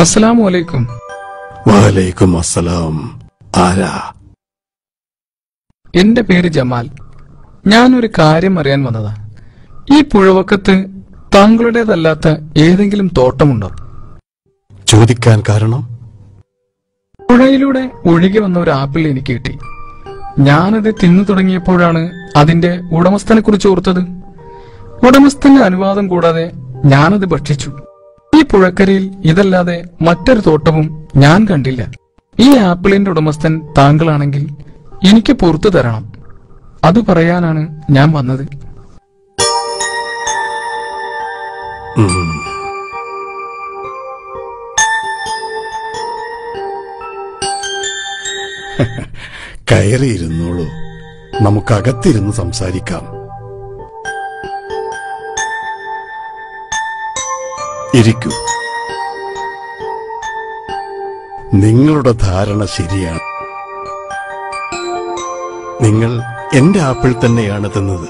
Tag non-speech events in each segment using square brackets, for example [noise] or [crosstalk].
അസ്സലാമു അലൈക്കും. വലൈക്കും അസ്സലാം. ആരാ? എന്റെ പേര് ജമാൽ. ഞാനൊരു കാര്യം അറിയാൻ വന്നതാ. ഈ പുഴവക്കത്ത് താങ്കളുടേതല്ലാത്ത ഏതെങ്കിലും തോട്ടമുണ്ടോ? ചോദിക്കാൻ കാരണം? പുഴയിലൂടെ ഒഴുകി വന്ന ഒരു ആപ്പിൾ എനിക്ക് കിട്ടി. ഞാനത് തിന്നു തുടങ്ങിയപ്പോഴാണ് അതിന്റെ ഉടമസ്ഥനെ കുറിച്ച് ഓർത്തത്. ഉടമസ്ഥന്റെ അനുവാദം കൂടാതെ ഞാനത് ഭക്ഷിച്ചു. പുഴക്കരയിൽ ഇതല്ലാതെ മറ്റൊരു തോട്ടവും ഞാൻ കണ്ടില്ല. ഈ ആപ്പിളിന്റെ ഉടമസ്ഥൻ താങ്കളാണെങ്കിൽ എനിക്ക് പുറത്തു തരണം. അത് പറയാനാണ് ഞാൻ വന്നത്. കയറിയിരുന്നോളൂ. നമുക്കകത്തിരുന്ന് സംസാരിക്കാം. ഇരിക്കൂ. നിങ്ങളുടെ ധാരണ ശരിയാണ്. നിങ്ങൾ എന്റെ ആപ്പിൾ തന്നെയാണ് തിന്നത്.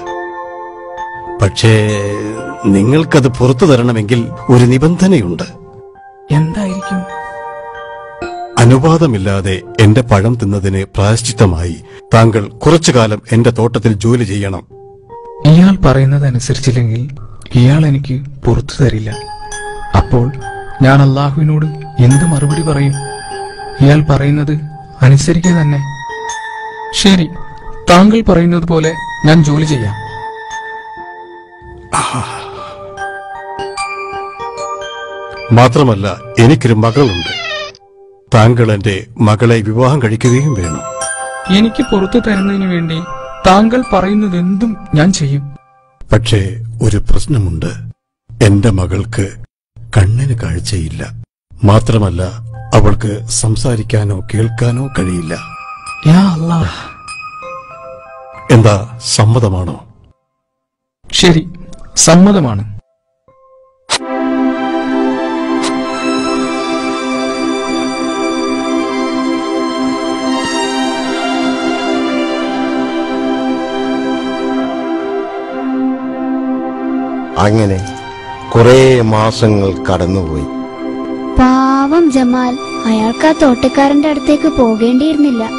പക്ഷേ നിങ്ങൾക്കത് പുറത്തു തരണമെങ്കിൽ ഒരു നിബന്ധനയുണ്ട്. എന്തായിരിക്കും? അനുവാദമില്ലാതെ എന്റെ പഴം തിന്നതിന് പ്രായശ്ചിത്തമായി താങ്കൾ കുറച്ചു കാലം എന്റെ തോട്ടത്തിൽ ജോലി ചെയ്യണം. ഇയാൾ പറയുന്നത് അനുസരിച്ചില്ലെങ്കിൽ ഇയാൾ എനിക്ക് പുറത്തു തരില്ല. അപ്പോൾ ഞാൻ അള്ളാഹുവിനോട് എന്ത് മറുപടി പറയും? ഇയാൾ പറയുന്നത് അനുസരിക്കുക തന്നെ. ശരി താങ്കൾ പറയുന്നത് പോലെ ഞാൻ ജോലി ചെയ്യാം. മാത്രമല്ല എനിക്കൊരു മകളുണ്ട്. താങ്കൾ എന്റെ മകളെ വിവാഹം കഴിക്കുകയും വേണം. എനിക്ക് പുറത്തു തരുന്നതിന് വേണ്ടി താങ്കൾ പറയുന്നത് എന്തും ഞാൻ ചെയ്യും. പക്ഷേ ഒരു പ്രശ്നമുണ്ട്. എന്റെ മകൾക്ക് കണ്ണിന് കാഴ്ചയില്ല. മാത്രമല്ല അവൾക്ക് സംസാരിക്കാനോ കേൾക്കാനോ കഴിയില്ല. എന്താ സമ്മതമാണോ? ശരി സമ്മതമാണ്. അങ്ങനെ കുറെ മാസങ്ങൾ കടന്നുപോയി. പാവം ജമാൽ. അയാൾക്ക് ആ തോട്ടക്കാരന്റെ അടുത്തേക്ക് പോകേണ്ടിയിരുന്നില്ല.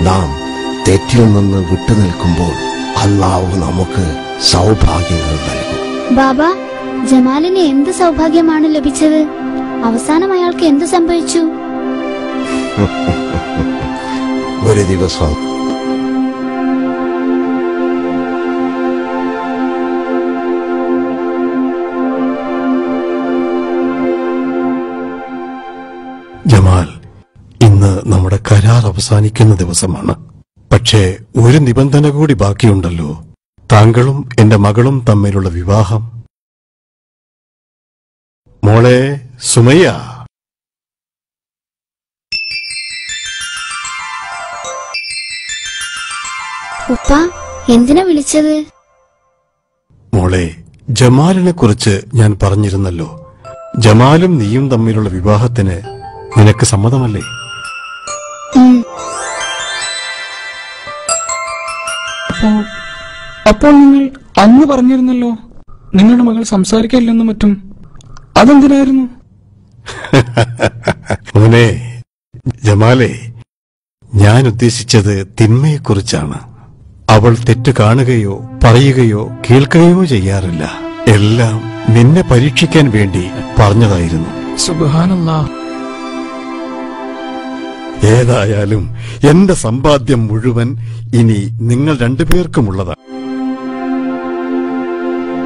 നാം തെറ്റിൽ നിന്ന് വിട്ടുനിൽക്കുമ്പോൾ അള്ളാഹു നമുക്ക് സൗഭാഗ്യങ്ങൾ നൽകും. ബാബ ജമാലിന് എന്ത് സൗഭാഗ്യമാണ് ലഭിച്ചത്? അവസാനം അയാൾക്ക് എന്ത് സംഭവിച്ചു? [laughs] ഒരു ദിവസം കരാർ അവസാനിക്കുന്ന ദിവസമാണ്. പക്ഷേ ഒരു നിബന്ധന കൂടി ബാക്കിയുണ്ടല്ലോ. താങ്കളും എന്റെ മകളും തമ്മിലുള്ള വിവാഹം. മോളെ സുമയ്യ. ഉപ്പ എന്തിനാ വിളിച്ചത്? മോളെ ജമാലിനെ കുറിച്ച് ഞാൻ പറഞ്ഞിരുന്നല്ലോ. ജമാലും നീയും തമ്മിലുള്ള വിവാഹത്തിന് നിനക്ക് സമ്മതമല്ലേ? അപ്പോൾ അപ്പോൾ നിങ്ങൾ അന്ന് പറഞ്ഞിരുന്നല്ലോ നിങ്ങളുടെ മകൾ സംസാരിക്കില്ലെന്നും മറ്റും. അതെന്തിനായിരുന്നു? [laughs] മോനെ ജമാലെ ഞാൻ ഉദ്ദേശിച്ചത് തിന്മയെക്കുറിച്ചാണ്. അവൾ തെറ്റ് കാണുകയോ പറയുകയോ കേൾക്കുകയോ ചെയ്യാറില്ല. എല്ലാം നിന്നെ പരീക്ഷിക്കാൻ വേണ്ടി പറഞ്ഞതായിരുന്നു. സുബാനല്ലാ ഏതായാലും എന്റെ സമ്പാദ്യം മുഴുവൻ ഇനി നിങ്ങൾ രണ്ടുപേർക്കുമുള്ളതാണ്.